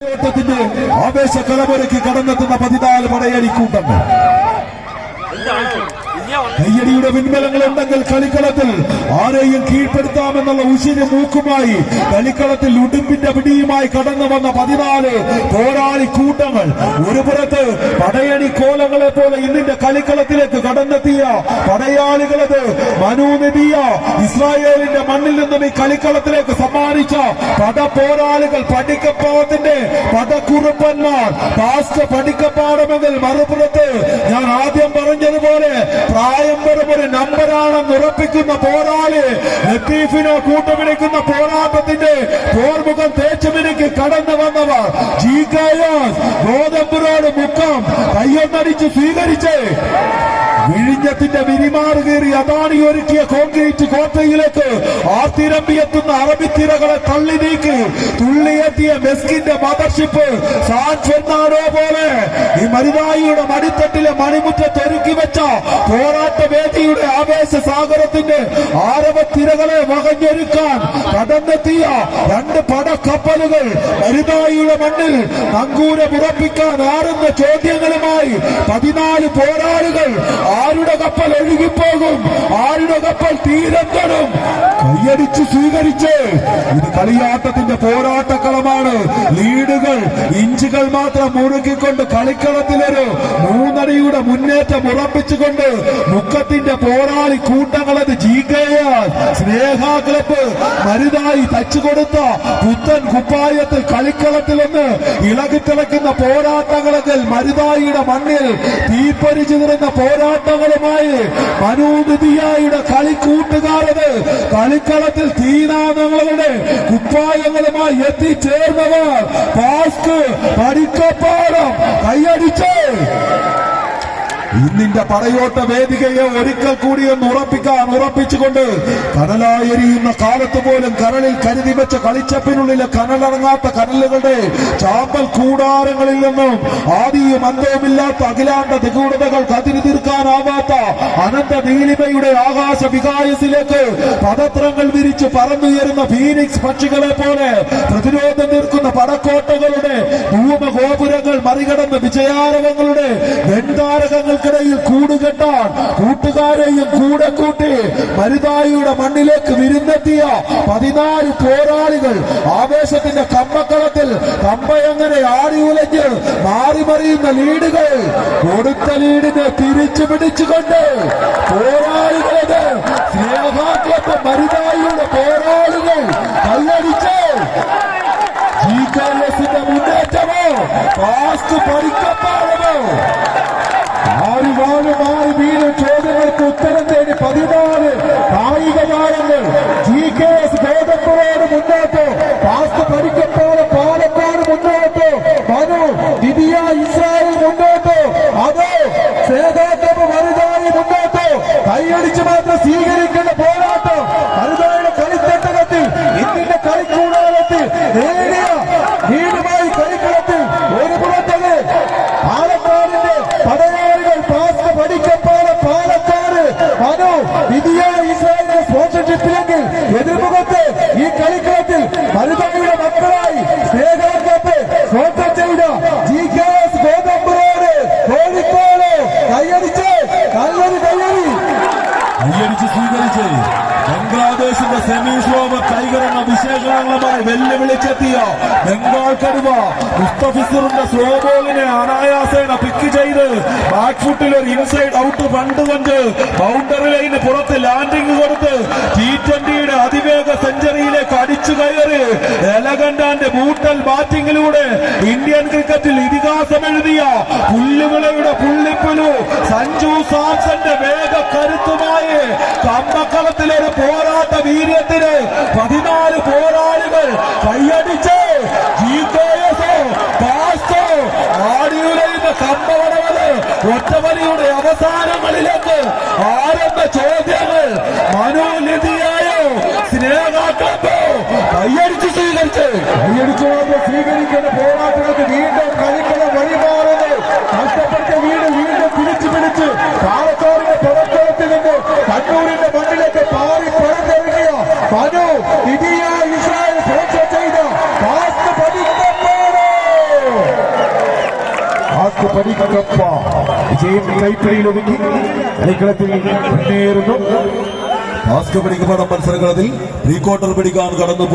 ഓട്ടത്തിന്റെ ആവേശ കലമുറയ്ക്ക് കടന്നെത്തുന്ന പതിനാല് പടയണിക്കൂട്ടങ്ങൾ. കയ്യടിയുടെ പിൻബലങ്ങൾ ഉണ്ടെങ്കിൽ കളിക്കളത്തിൽ ആരെയും കീഴ്പ്പെടുത്താമെന്നുള്ള ഉശിരി മൂക്കുമായി കളിക്കളത്തിൽ ഉടുമ്പിന്റെ പിടിയുമായി കടന്നു വന്ന പതിനാല് പോരാളി കൂട്ടങ്ങൾ. ഒരു പുറത്ത് പടയണി കോലങ്ങളെ പോലെ ഇന്നിന്റെ കളിക്കളത്തിലേക്ക് കടന്നെത്തിയ പടയാളികളത് മനു നബിയ ഇസ്രായേലിന്റെ മണ്ണിൽ നിന്നും ഈ കളിക്കളത്തിലേക്ക് സമ്മാനിച്ച പട പോരാളികൾ പഠിക്കപ്പാടത്തിന്റെ പടക്കുറുപ്പന്മാർ പഠിക്കപ്പാടമെങ്കിൽ മറുപുറത്ത് ഞാൻ ആദ്യം പറഞ്ഞതുപോലെ വെറും ഒരു നമ്പരാണെന്ന് ഉറപ്പിക്കുന്ന പോരാളി ലത്തീഫിനെ കൂട്ടുപിടിക്കുന്ന പോരാട്ടത്തിന്റെ പോർമുഖം തേച്ചുമിനിക്ക് കടന്നു വന്നവർ ജി കെ എസ് ഗോതമ്പുരോട് മുക്കം കയ്യൊന്നടിച്ച് സ്വീകരിച്ച്. വിഴിഞ്ഞത്തിന്റെ വിരിമാറ് കയറി അതാണി ഒരുക്കിയ കോൺക്രീറ്റ് കോട്ടയിലേക്ക് ആർത്തിരമ്പിയെത്തുന്ന അറബിത്തിരകളെ തള്ളി നീക്കി തുള്ളിയെത്തിയ മെസ്കിന്റെ മദർഷിപ്പ് സാൻ പോലെ ഈ മരുതായിയുടെ മടിത്തട്ടിലെ മണിമുറ്റത്ത് ഒരുക്കി വെച്ച പോരാട്ട വേദിയുടെ ആവേശ സാഗരത്തിന്റെ ആരവത്തിരകളെ വകഞ്ഞൊരുക്കാൻ കടന്നെത്തിയ രണ്ട് പടക്കപ്പലുകൾ മരുതായിയുടെ മണ്ണിൽ നങ്കൂരമുറപ്പിക്കാൻ ആറുന്ന ചോദ്യങ്ങളുമായി പതിനാല് പോരാളികൾ ആരുടെ കപ്പൽ ഒഴുകിപ്പോകും? ആരുടെ കപ്പൽ തീരം തൊടും കൈയടിച്ച് സ്വീകരിച്ച്. ഇത് കളിയാട്ടത്തിന്റെ പോരാട്ടക്കളമാണ്. ലീഡുകൾ ഇഞ്ചുകൾ മാത്രം മുറുകിക്കൊണ്ട് കളിക്കളത്തിലൊരു മൂന്നടിയുടെ മുന്നേറ്റം ഉറപ്പിച്ചുകൊണ്ട് മുഖത്തിന്റെ പോരാളി കൂട്ടങ്ങളത് ജീകയാൽ സ്നേഹ ക്ലബ്ബ് മരുതായി തച്ചുകൊടുത്ത പുത്തൻ കുപ്പായത്തിൽ കളിക്കളത്തിൽ ഒന്ന് ഇളകിത്തിളക്കുന്ന പോരാട്ടങ്ങളെങ്കിൽ മരുതായിയുടെ മണ്ണിൽ തീപ്പൊരി ചിതറുന്ന പോരാട്ടങ്ങളുമായി മനോനിധിയായുടെ കളിക്കൂട്ടുകാരത് കളിക്കളത്തിൽ തീനാദങ്ങളുടെ കുപ്പായങ്ങളുമായി എത്തിച്ചേർന്നവർ പാസ്ക് പഠിക്കപ്പാടം കൈയടിച്ച് ഇന്നിന്റെ പടയോട്ട വേദികയെ ഒരിക്കൽ കൂടി ഒന്ന് ഉറപ്പിക്കാൻ ഉറപ്പിച്ചുകൊണ്ട് കനലായെരിയുന്ന കാലത്ത് പോലും കരളിൽ കരുതി വെച്ച കളിച്ചപ്പിനുള്ളിലെ കനലടങ്ങാത്ത കനലുകളുടെ ചാമ്പൽ കൂടാരങ്ങളിൽ നിന്നും ആദിയും അന്തവുമില്ലാത്ത അഖിലാണ്ട നിഗൂഢതകൾ കതിരി തീർക്കാനാവാത്ത അനന്ത നീലിമയുടെ ആകാശ വികായസിലേക്ക് പദത്രങ്ങൾ വിരിച്ച് പറന്നുയരുന്ന ഫീനിക്സ് പക്ഷികളെ പോലെ പ്രതിരോധം നിൽക്കുന്ന പടക്കോട്ടകളുടെ ഭൂമഗോപുരങ്ങൾ മറികടന്ന് വിജയാരവങ്ങളുടെ വെൺതാരകങ്ങൾക്കിടയിൽ കൂടുകെട്ടാൻ കൂട്ടുകാരെയും കൂടെ കൂട്ടി മരുതായിയുടെ മണ്ണിലേക്ക് വിരുന്നെത്തിയ പതിനാല് പോരാളികൾ ആവേശത്തിന്റെ കമ്മക്കളത്തിൽ കമ്പയങ്ങനെ ആടി ഉലഞ്ഞ് മാറി മറിയുന്ന ലീഡുകൾ കൊടുത്ത ലീഡിനെ തിരിച്ചു പിടിച്ചുകൊണ്ട് പോരാളികളത് സ്നേഹാക്ലബ് മരുതായിയുടെ പോരാളികൾ ജികെഎസിന്റെ മുന്നേറ്റമോ? കൈയടിച്ച് വിശേഷണങ്ങളുമായി വെല്ലുവിളിച്ചെത്തിയ ബംഗാൾ കടുവ മുസ്തഫിസറിന്റെ സ്ലോ ബോളിനെ അനായാസേന പിക്ക് ചെയ്ത് ബാക്ക് ഫുട്ടിൽ ഒരു ഇൻസൈഡ് ഔട്ട് ഫണ്ട് കൊണ്ട് ബൗണ്ടറി ലൈന് പുറത്ത് ലാൻഡിംഗ് കൊടുത്ത് ടി ട്വന്റിയുടെ അതിവേഗ സെഞ്ചറിയിലേക്ക് അടിച്ചു കയറി എലഗണ്ടാന്റെ ബൂട്ടൽ ബാറ്റിംഗിലൂടെ ഇന്ത്യൻ ക്രിക്കറ്റിൽ ഇതിഹാസം എഴുതിയ പുല്ലുവിളയുടെ പുള്ളിപ്പുലു സഞ്ജു സാംസന്റെ വേഗ കരുത്തുമായി കമ്പക്കളത്തിലൊരു പോരാട്ട വീര്യത്തിന് പതിനാല് പോരാളികൾ കൈയടിച്ച് GKS ഓ, പാസ്റ്റോ ആടിയുലയുന്ന കമ്പവടവത് ഒറ്റവലിയുടെ അവസാനങ്ങളിലേക്ക് ആരെന്ന ചോദ്യങ്ങൾ മനോനിധിയായോ? സ്നേഹാക്കപ്പോ കയ്യടിച്ച് സ്വീകരിച്ച്. കയ്യടിച്ചുകൊണ്ട് സ്വീകരിക്കുന്ന പോരാട്ടങ്ങൾക്ക് വീണ്ടും കളിക്കളം വഴിമാറുന്നു നഷ്ടപ്പെട്ട വീട് വീണ്ടും പിടിച്ചു പിടിച്ച് പാലക്കാടിന്റെ പ്രവർത്തനത്തിൽ നിന്ന് കണ്ണൂരിന്റെ മണ്ണിലേക്ക് പാറി പുറത്തിറങ്ങിയ മനു ഇടിയ സാക്ക് പടിക്കപ്പ വിജയം കൈപ്പിടിയിൽ ഒതുക്കി കളിക്കളത്തിൽ മുന്നേറുന്നു. ടാസ്ക് പിടിക്കപ്പെടുന്ന മത്സരങ്ങളിൽ പ്രീ ക്വാർട്ടർ പിടിക്കാൻ കടന്നു